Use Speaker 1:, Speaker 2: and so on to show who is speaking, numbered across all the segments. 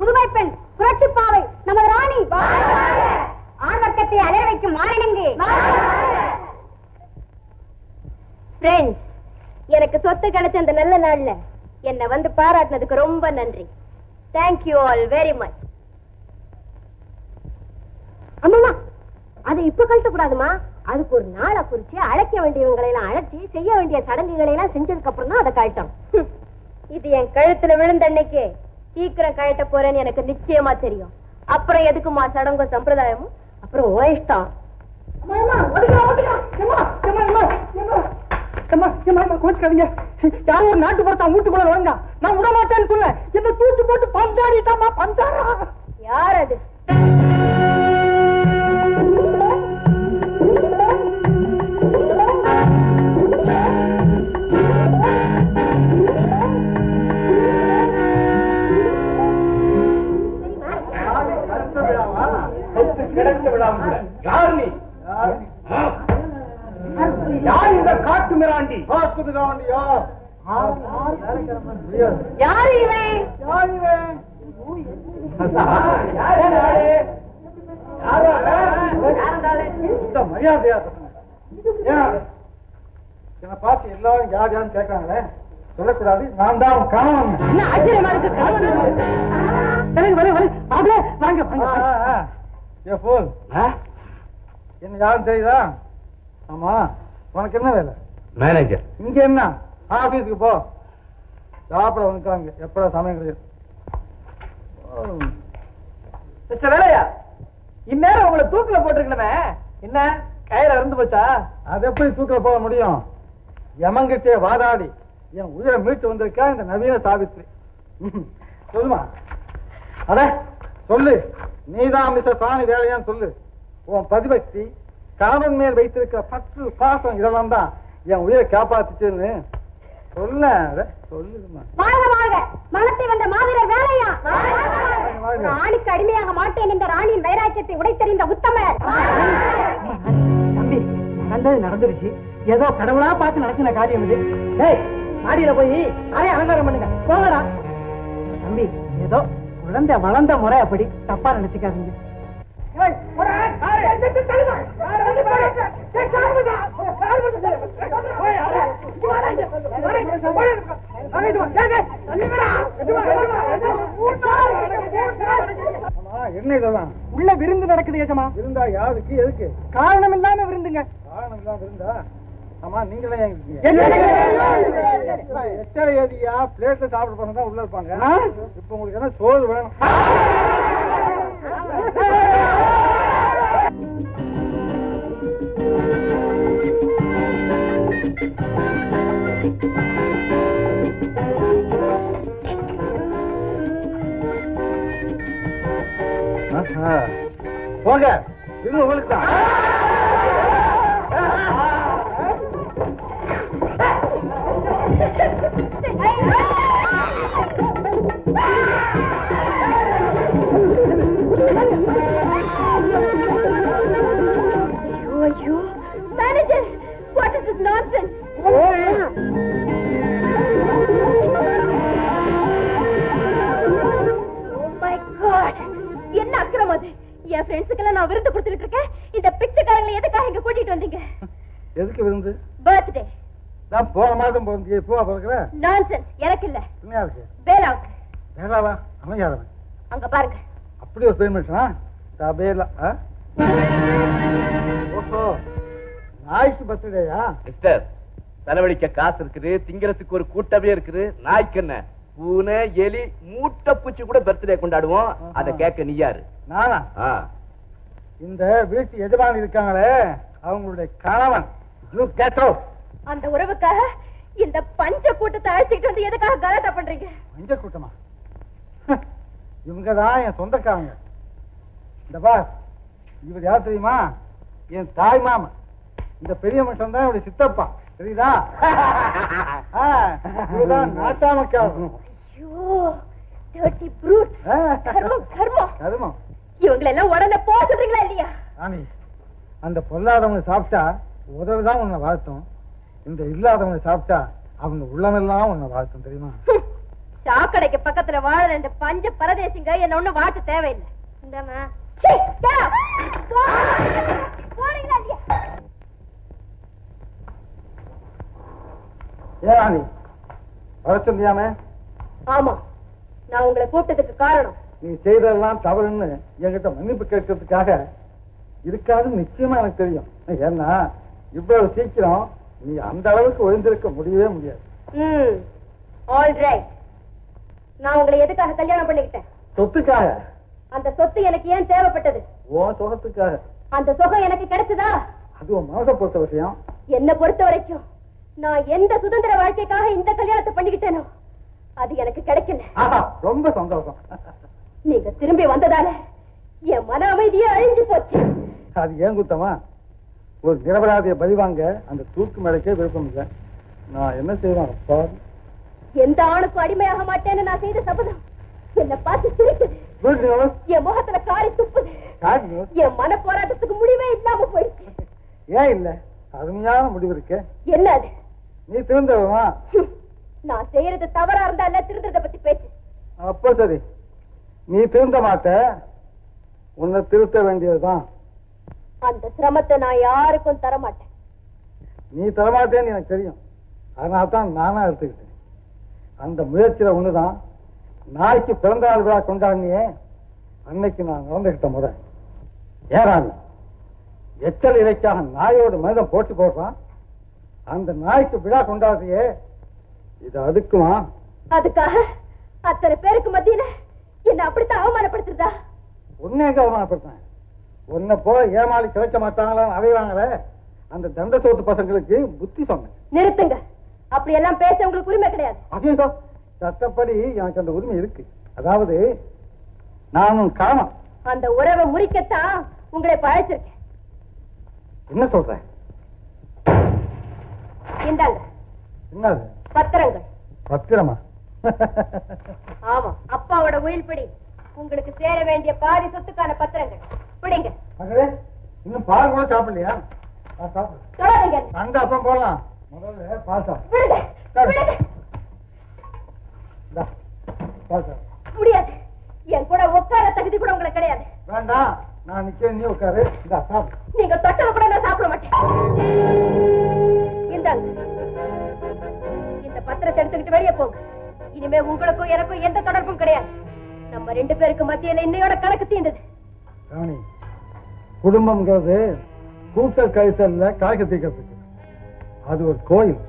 Speaker 1: புதுமை பெண் புரட்சி பாவை நமது ராணி. ஆர்வர்க்கத்தை அலர வைக்கும் மாறினங்கு ஃப்ரெண்ட்ஸ் எனக்கு சொத்து கிடைச்ச அந்த நல்ல நாள்ல என்னை வந்து பாராட்டினதுக்கு ரொம்ப நன்றி. தேங்க்யூ ஆல் வெரி மச் அம்மா அதை இப்ப கழட்ட கூடாதுமா அதுக்கு ஒரு நாளை குறிச்சு அழைக்க வேண்டியவங்களை எல்லாம் அழைச்சி செய்ய வேண்டிய சடங்குகளை எல்லாம் செஞ்சதுக்கு அப்புறம் தான் அதை கழட்டணும். இது என் கழுத்துல விழுந்த அன்னைக்கு. சீக்கிரம் கழட்ட போறேன்னு எனக்கு நிச்சயமா தெரியும். அப்புறம் எதுக்குமா சடங்கு சம்பிரதாயமும்? அப்புறம் ஓ இஷ்டம்
Speaker 2: நாட்டு பொறுத்தா வீட்டுக்குள்ள நான் விட மாட்டேன்னு சொன்னேன் என்ன தூக்கி போட்டு பந்தாடிட்டாமா பந்தாடா
Speaker 1: யார் அது?
Speaker 2: யார் இந்த காட்டு மிராண்டி? காட்டு மிராண்டியா
Speaker 1: யாரு இவன்?
Speaker 2: மரியாதையா ஏன்? என்ன பார்த்து எல்லாரும் யார் யாருன்னு கேட்கறாங்களே? சொல்லக்கூடாது. நான் தான்
Speaker 1: என்ன ஆச்சரியமா இருக்கு
Speaker 2: மாப்பிள வாங்க ஏ போல் என்ன யாரும் தெரியுதா? ஆமா உனக்கு என்ன வேலை?
Speaker 3: மேனேஜர்
Speaker 2: இங்க என்ன? ஆபீஸ்க்கு போ. சாப்பிட வந்துட்டாங்க. எப்படா சமயம் கிடையாது
Speaker 4: மிஸ்டர் வேலையா? இந்நேரம் உங்களை தூக்கில போட்டிருக்கணுமே. என்ன கயிறு அறுந்து போச்சா?
Speaker 2: அது எப்படி தூக்கில போக முடியும்? எமங்கிட்டே வாதாடி. என் உயிரை மீட்டு வந்திருக்கா இந்த நவீன சாவித்ரி. சொல்லுமா? அட சொல்லு. நீதான் மிஸ்டர் சாணி வேலையான்னு சொல்லு. உன் பதிபக்தி கணவன் மேல் வைத்திருக்கிற பற்று பாசம் இதெல்லாம் தான் என் உயிரை காப்பாத்துச்சுன்னு சொல்ல சொல்லுமா
Speaker 1: வாழ்க வாழ்க. மனத்தை வந்த மாவீரர் வேலையா. ராணிக்கு அடிமையாக மாட்டேன் என்ற ராணியின் வைராக்கியத்தை உடைத்தெறிந்த உத்தமர்.
Speaker 4: தம்பி நடந்தது நடந்துருச்சு. ஏதோ கடவுளா பார்த்து நடக்கிற காரியம் இது. டேய் மாடியில போய் அரை அலங்காரம் பண்ணுங்க. போங்கடா. தம்பி ஏதோ குழந்தை வளர்ந்த முறை அப்படி தப்பா நினைச்சுக்காதீங்க
Speaker 2: என்ன இதெல்லாம்
Speaker 4: உள்ள விருந்து நடக்குது ஏஜமா
Speaker 2: இருந்தா யாருக்கு எதுக்கு
Speaker 4: காரணம் இல்லாம விருந்துங்க
Speaker 2: காரணம் இல்லாம இருந்தா ஆமா நீங்களே எத்தனை ஏதியா பிளேட்ல சாப்பிட போனா உள்ள இருப்பாங்க. இப்ப உங்களுக்கு என்ன சோறு வேணும். போங்க. இது உங்களுக்கு தான்.
Speaker 1: நான்
Speaker 2: போன மாதம் போந்து எப்போ பிறகுற
Speaker 1: நான்சென்ஸ் எனக்கு இல்ல
Speaker 2: என்ன இருக்கு?
Speaker 1: வேலாவுக்கு
Speaker 2: வேளாவா? அமையாதவன்.
Speaker 1: அங்க பாருங்க.
Speaker 2: அப்படி ஒரு பெருமிஷனா தபேல ஓஹோ. நாய்க்கு பர்த்டேயா?
Speaker 3: மிஸ்டர் செலவழிக்க காசு இருக்குது திங்கிறதுக்கு ஒரு கூட்டமே இருக்குது. நாய்க்கு என்ன? பூனை எலி மூட்டை பூச்சி கூட பர்த்டே கொண்டாடுவோம். அதை கேட்க நீ யாரு?
Speaker 2: நானா. இந்த வீட்டு எஜமானி இருக்காங்களே அவங்களுடைய கணவன். யூ
Speaker 1: அந்த உறவுக்காக இந்த பஞ்ச கூட்டத்தை அழைச்சிட்டு வந்து எதுக்காக கலாட்டா பண்றீங்க?
Speaker 2: மஞ்ச கூட்டமா? இவங்க தான் என் சொந்தக்காரங்க. இந்த பாஸ் இவர் யார் தெரியுமா? என் தாய் மாமன் இந்த பெரிய மனுஷன் தான் இவருடைய சித்தப்பா. தெரியுதா? இவர்தான் நாட்டாமக்காரன்
Speaker 1: ஐயோ dirty brute. கர்மம் கர்மம்.
Speaker 2: கருமம்.
Speaker 1: இவங்களை எல்லாம் உடனே போக சொல்றீங்களா இல்லையா?
Speaker 2: அந்த பொல்லாதவங்க சாப்பிட்டா உதவி தான் உன்னை வாழ்த்தும். இந்த இல்லாதவங்க சாப்பிட்டா அவங்க உள்ளமெல்லாம் உன்னை வாழ்த்தும் தெரியுமா?
Speaker 5: சாக்கடைக்கு பக்கத்துல வாழ ரெண்டு பஞ்ச பரதேசிங்க என்ன ஒண்ணு வாட்டு தேவையில்லை. இந்தாம்மா. சீ, get out. Go. போறீங்களா இல்லையா?
Speaker 2: ஏன் ராணி வர சொன்னியாமே
Speaker 5: ஆமா. நான் உங்களை கூப்பிட்டதுக்கு காரணம்.
Speaker 2: நீ செய்ததெல்லாம் தவறுன்னு என்கிட்ட மன்னிப்பு கேட்கறதுக்காக இருக்காதுன்னு நிச்சயமா எனக்கு தெரியும். ஏன்னா இவ்வளவு சீக்கிரம் நீ அந்த அளவுக்கு ஒழிந்திருக்க முடியவே முடியாது.
Speaker 5: நான் உங்களை எதுக்காக கல்யாணம் பண்ணிக்கிட்டேன்?
Speaker 2: சொத்துக்காக.
Speaker 5: அந்த சொத்து எனக்கு ஏன் தேவைப்பட்டது?
Speaker 2: உன் சுகத்துக்காக.
Speaker 5: அந்த சுகம் எனக்கு கிடைச்சதா?
Speaker 2: அது உன் மனசை பொறுத்த விஷயம்.
Speaker 5: என்ன பொறுத்த வரைக்கும் நான் எந்த சுதந்திர வாழ்க்கைக்காக இந்த கல்யாணத்தை பண்ணிக்கிட்டேனோ அது எனக்கு கிடைக்கல.
Speaker 2: ரொம்ப சந்தோஷம்.
Speaker 5: நீங்க திரும்பி வந்ததால என் மன அமைதியே அழிஞ்சு போச்சு.
Speaker 2: அது ஏன் குத்தமா? ஒரு நிரபராதிய பலி வாங்க அந்த தூக்கு மேடைக்கே விருப்பம் இல்லை. நான் என்ன செய்வேன் அப்பா?
Speaker 5: எந்த ஆணுக்கும் அடிமையாக மாட்டேன்னு நான் செய்த சபதம் என்ன பார்த்து சிரிக்குது என் முகத்துல காரி துப்புது என் மன போராட்டத்துக்கு முடிவே இல்லாம போயிடுச்சு.
Speaker 2: ஏன் இல்ல? அருமையான முடிவு இருக்கு.
Speaker 5: என்ன அது?
Speaker 2: நீ திருந்தவா
Speaker 5: நான் செய்யறது தவறா இருந்தா இல்ல திருந்தத பத்தி பேச்சு
Speaker 2: அப்ப சரி. நீ திருந்த மாட்ட உன்னை திருத்த வேண்டியதுதான்.
Speaker 5: அந்த சிரமத்தை நான் யாருக்கும் தர மாட்டேன்
Speaker 2: நீ தரமாட்டேன்னு எனக்கு தெரியும். அதனால தான் நானா எடுத்துக்கிட்டேன். அந்த முயற்சியில ஒண்ணுதான். நாய்க்கு பிறந்த நாள் விழா கொண்டாடினியே. அன்னைக்கு நான் நடந்துகிட்ட முறை. ஏறாமி எச்சல் இலைக்காக நாயோடு மனிதன் போட்டி போடுறான். அந்த நாய்க்கு விழா கொண்டாடுறியே. இது அதுக்குமா?
Speaker 5: அதுக்காக அத்தனை பேருக்கு மத்தியில என்ன அப்படித்தான் அவமானப்படுத்துறதா?
Speaker 2: உன்னை எங்க அவமானப்படுத்தேன் உன்னை போல ஏமாளி கிடைக்க மாட்டாங்களா? அடைவாங்களே அந்த தண்ட சோத்து பசங்களுக்கு புத்தி சொன்னேன்
Speaker 5: நிறுத்துங்க. அப்படி எல்லாம் பேச உங்களுக்கு உரிமை கிடையாது.
Speaker 2: அதேதோ சட்டப்படி எனக்கு அந்த உரிமை இருக்கு. அதாவது நானும் காரணம்
Speaker 5: அந்த உறவை முறிக்கத்தான் உங்களை பழைச்சிருக்கேன்
Speaker 2: என்ன சொல்றேன்
Speaker 5: இந்தாங்க.
Speaker 2: என்னது?
Speaker 5: பத்திரங்கள்.
Speaker 2: பத்திரமா?
Speaker 5: ஆமா அப்பாவோட உயில்படி உங்களுக்கு சேர வேண்டிய பாதி சொத்துக்கான பத்திரங்கள்.
Speaker 2: மகளே இன்னும் பால் கூட சாப்பிடலையா? சாப்பிடு. அந்த அப்புறம் போடலாம் முதல்ல பால் சாப்பிடு.
Speaker 5: விடுங்க. விடுங்க. முடியாது. என் கூட உட்கார தகுதி கூட உங்களுக்கு கிடையாது.
Speaker 2: வேண்டாம். நான் நிக்கிறேன். நீ உட்காரு. இந்த சாப்பிடு.
Speaker 5: நீங்க தொட்டத கூட நான் சாப்பிட மாட்டேன். இந்தாங்க. இந்த பத்திரத்தை எடுத்துக்கிட்டு வெளியே போங்க. இனிமே உங்களுக்கும் எனக்கும் எந்த தொடர்பும் கிடையாது. நம்ம ரெண்டு பேருக்கு மத்தியில இன்னையோட கணக்கு தீண்டது
Speaker 2: ராணி குடும்பம்ங்கிறது கூட்டல் கழித்தல்ல காய்க்க தீக்கிறதுக்கு. அது ஒரு கோயில்.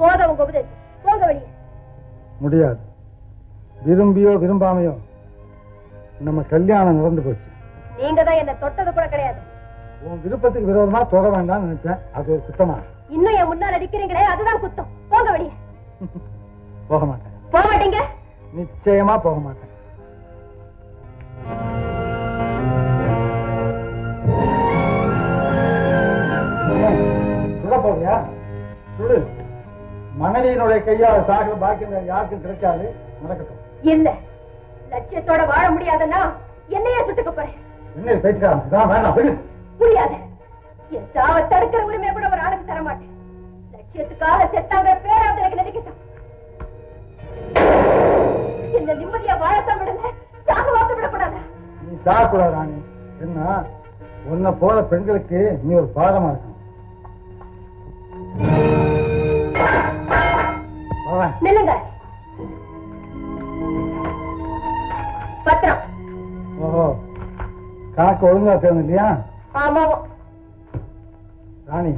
Speaker 5: போத உங்க உபதேசம் போங்க வெளியே
Speaker 2: முடியாது. விரும்பியோ விரும்பாமையோ நம்ம கல்யாணம் நடந்து போச்சு.
Speaker 5: நீங்க தான் என்ன தொட்டது கூட கிடையாது.
Speaker 2: உன் விருப்பத்துக்கு விரோதமா தொட வேண்டாம்னு நினைச்சேன். அது ஒரு குத்தமா?
Speaker 5: இன்னும் என் முன்னால அடிக்கிறீங்களே அதுதான் குத்தம். போங்க வெளியே
Speaker 2: போக மாட்டேன்.
Speaker 5: போக மாட்டீங்க?
Speaker 2: நிச்சயமா போக மாட்டேன். போறியா சுடு. மனைவியினுடைய கையால் சாகிற பாக்கியம் யாருக்கும் கிடைக்காது. நடக்கட்டும்.
Speaker 5: இல்ல. லட்சியத்தோட வாழ முடியாதுன்னா என்னையே சுட்டுக்க போறேன்.
Speaker 2: என்ன வேண்டாம் விடு.
Speaker 5: முடியாது. என் சாவை தடுக்கிற உரிமை கூட ஒரு ஆணுக்கு தர மாட்டேன். லட்சியத்துக்காக செத்தாங்க பேராவது எனக்கு நினைக்கட்டும் என்ன நிம்மதியா வாழத்தான் விடல. சாக வாத்த விடக்கூடாது?
Speaker 2: நீ சாகக்கூடாது ராணி. என்ன? உன்னை போல பெண்களுக்கு நீ ஒரு பாதமா இருக்கணும்
Speaker 5: நில்லுங்க. பத்திரம்.
Speaker 2: ஓஹோ. கணக்கு ஒழுங்கா செய்யணும் இல்லையா?
Speaker 5: ஆமாவோ
Speaker 2: ராணி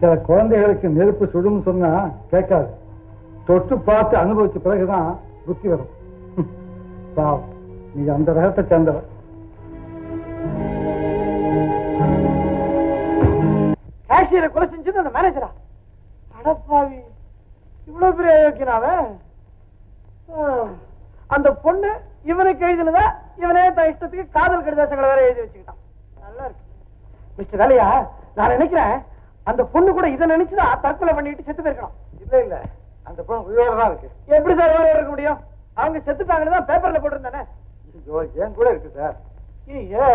Speaker 2: சில குழந்தைகளுக்கு நெருப்பு சுடும்னு சொன்னா கேட்காது. தொட்டு பார்த்து அனுபவிச்ச பிறகுதான் புத்தி வரும். பாவம். நீ அந்த ரகத்தை சேர்ந்தவ
Speaker 6: கேஷியரை கொலை செஞ்சது அந்த மேனேஜரா அடப்பாவி. இவ்வளவு பெரிய அயோக்கியனாவ அந்த பொண்ணு இவனுக்கு எழுதினதா இவனே தன் இஷ்டத்துக்கு காதல் கடிதாசங்களை வேற எழுதி வச்சுக்கிட்டான். நல்லா இருக்கு. மிஸ்டர் வேலையா நான் நினைக்கிறேன் அந்த பொண்ணு கூட இதை நினைச்சுதான் தற்கொலை பண்ணிட்டு செத்து போயிருக்கணும்.
Speaker 2: இல்ல இல்ல. அந்த பொண்ணு உயிரோட தான் இருக்கு.
Speaker 6: எப்படி சார் வேற இருக்க முடியும்? அவங்க செத்துட்டாங்கன்னு தான் பேப்பர்ல போட்டிருந்தானே?
Speaker 2: என் கூட இருக்கு சார்?
Speaker 6: ஐயே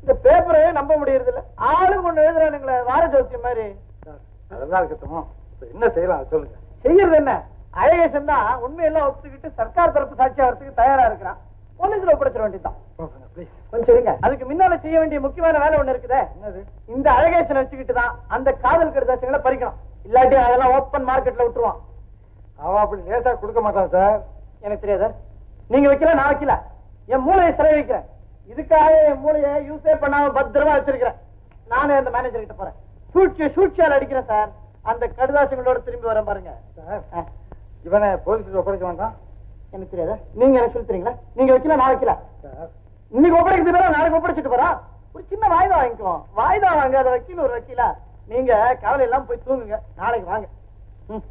Speaker 6: இந்த பேப்பரே நம்ப முடியறது இல்ல ஆளுங்க ஒண்ணு எழுதுறானுங்களே வார ஜோசியம் மாதிரி.
Speaker 2: அதெல்லாம் இருக்கட்டும். என்ன செய்யலாம் சொல்லுங்க.
Speaker 6: செய்யறது என்ன? அழகேசன் தான் உண்மையெல்லாம் ஒத்துக்கிட்டு சர்க்கார் தரப்பு சாட்சியா வரதுக்கு தயாரா இருக்கிறான். போலீஸ்ல ஒப்படைச்சிட வேண்டியதுதான்.
Speaker 2: ப்ளீஸ்
Speaker 6: கொஞ்சம் இருங்க. அதுக்கு முன்னால செய்ய வேண்டிய முக்கியமான வேலை ஒண்ணு இருக்குதே.
Speaker 2: என்னது?
Speaker 6: இந்த அழகேசன் வச்சுக்கிட்டு தான் அந்த காதல் கடிதாசங்களை பறிக்கணும் இல்லாட்டி அதெல்லாம் ஓப்பன் மார்க்கெட்ல விட்டுருவான்.
Speaker 2: அவன் அப்படி லேசா கொடுக்க மாட்டான் சார்
Speaker 6: எனக்கு தெரியாதா? நீங்க வைக்கல நான் வைக்கல. என் மூளையை வைக்கிறேன் இதுக்காக என் மூளையை யூஸே பண்ணாம பத்திரமா வச்சிருக்கிறேன். நானே அந்த மேனேஜர் கிட்ட போறேன். சூழ்ச்சியை சூழ்ச்சியால் அடிக்கிறேன் சார் அந்த கடிதாசங்களோட திரும்பி வரேன் பாருங்க.
Speaker 2: இவனை போலீஸுக்கு ஒப்படைக்க வேண்டாம்.
Speaker 6: எனக்கு தெரியாதா? நீங்க எனக்கு சொல்லி தரீங்களா நீங்க வைக்கல நான் வைக்கல. இன்னைக்கு ஒப்படைக்கிறது பேர நாளைக்கு ஒப்படைச்சிட்டு போறான் ஒரு சின்ன வாய்தா வாங்கிக்குவோம். வாய்தா வாங்க அதை வக்கீல் ஒரு வக்கீலா? நீங்க கவலை எல்லாம் போய் தூங்குங்க. நாளைக்கு வாங்க. ம்.